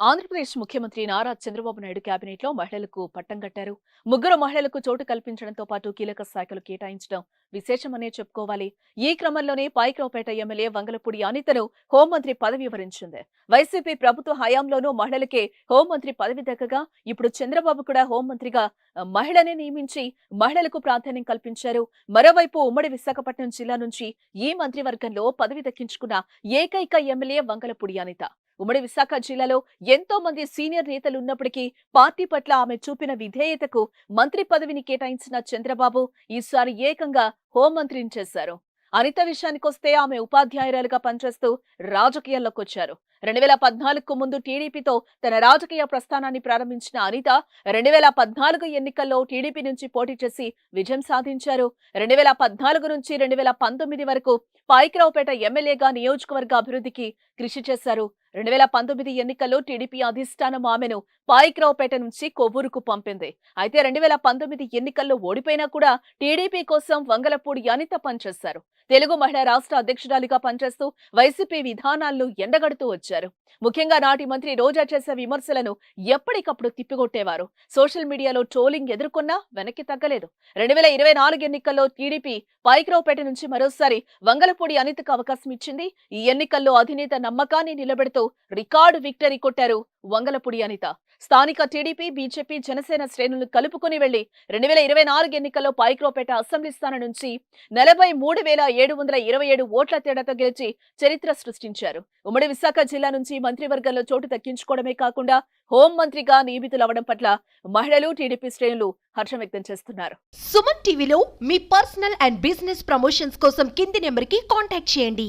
ఆంధ్రప్రదేశ్ ముఖ్యమంత్రి నారా చంద్రబాబు నాయుడు కేబినెట్లో మహిళలకు పట్టం కట్టారు. ముగ్గురు మహిళలకు చోటు కల్పించడంతో పాటు కీలక శాఖలు కేటాయించడం విశేషమనే చెప్పుకోవాలి. ఈ క్రమంలోనే పాయిక్రావుపేట ఎమ్మెల్యే వంగలపూడి అనితను హోంమంత్రి పదవి వివరించింది. వైసీపీ ప్రభుత్వ హయాంలోనూ మహిళలకే హోంమంత్రి పదవి దక్కగా ఇప్పుడు చంద్రబాబు కూడా హోంమంత్రిగా మహిళనే నియమించి మహిళలకు ప్రాధాన్యం కల్పించారు. మరోవైపు ఉమ్మడి విశాఖపట్నం జిల్లా నుంచి ఈ మంత్రివర్గంలో పదవి దక్కించుకున్న ఏకైక ఎమ్మెల్యే వంగలపూడి అనిత. ఉమ్మడి విశాఖ జిల్లాలో ఎంతో మంది సీనియర్ నేతలు ఉన్నప్పటికీ పార్టీ పట్ల ఆమె చూపిన విధేయతకు మంత్రి పదవిని కేటాయించిన చంద్రబాబు ఈసారి ఏకంగా హోంమంత్రిని చేశారు. అనిత విషయానికొస్తే ఆమె ఉపాధ్యాయురాలుగా పనిచేస్తూ రాజకీయాల్లోకి వచ్చారు. రెండు వేల పద్నాలుగుకు ముందు టీడీపీతో తన రాజకీయ ప్రస్థానాన్ని ప్రారంభించిన అనిత రెండు వేల పద్నాలుగు ఎన్నికల్లో టీడీపీ నుంచి పోటీ చేసి విజయం సాధించారు. రెండు వేల పద్నాలుగు నుంచి రెండు వేల పంతొమ్మిది వరకు పాయికరావుపేట ఎమ్మెల్యేగా నియోజకవర్గ అభివృద్ధికి కృషి చేశారు. రెండు వేల పంతొమ్మిది ఎన్నికల్లో టీడీపీ అధిష్టానం ఆమెను పాయికరావుపేట నుంచి కొవ్వూరుకు పంపింది. అయితే రెండు వేల పంతొమ్మిది ఎన్నికల్లో ఓడిపోయినా కూడా టీడీపీ కోసం వంగలపూడి అనిత పనిచేశారు. తెలుగు మహిళా రాష్ట్ర అధ్యక్షురాలిగా పనిచేస్తూ వైసీపీ విధానాల్లో ఎండగడుతూ వచ్చారు. ముఖ్యంగా నాటి మంత్రి రోజా చేసే విమర్శలను ఎప్పటికప్పుడు తిప్పికొట్టేవారు. సోషల్ మీడియాలో ట్రోలింగ్ ఎదుర్కొన్నా వెనక్కి తగ్గలేదు. రెండు వేల ఇరవై నాలుగు ఎన్నికల్లో టీడీపీ పాయికరావుపేట నుంచి మరోసారి వంగలపూడి అనితకు అవకాశం ఇచ్చింది. ఈ ఎన్నికల్లో అధినేత నమ్మకాన్ని నిలబెడుతూ రికార్డు విక్టరీ కొట్టారు వంగలపూడి అనిత. స్థానిక టీడీపీ బీజేపీ జనసేన శ్రేణులను కలుపుకుని వెళ్ళి రెండు వేల ఇరవై నాలుగు ఎన్నికల్లో పాయిక్రోపేట అసెంబ్లీ స్థానం నుంచి నలభై మూడు వేల ఏడు వందల ఇరవై ఏడు ఓట్ల తేడాతో గెలిచి చరిత్ర సృష్టించారు. ఉమ్మడి విశాఖ జిల్లా నుంచి మంత్రివర్గంలో చోటు దక్కించుకోవడమే కాకుండా హోం మంత్రిగా నియమితులవడం పట్ల మహిళలు టీడీపీ శ్రేణులు హర్షం వ్యక్తం చేస్తున్నారు. సుమన్ టీవీలో మీ పర్సనల్ అండ్ బిజినెస్ ప్రమోషన్స్ కోసం కింది నెంబర్కి కాంటాక్ట్ చేయండి.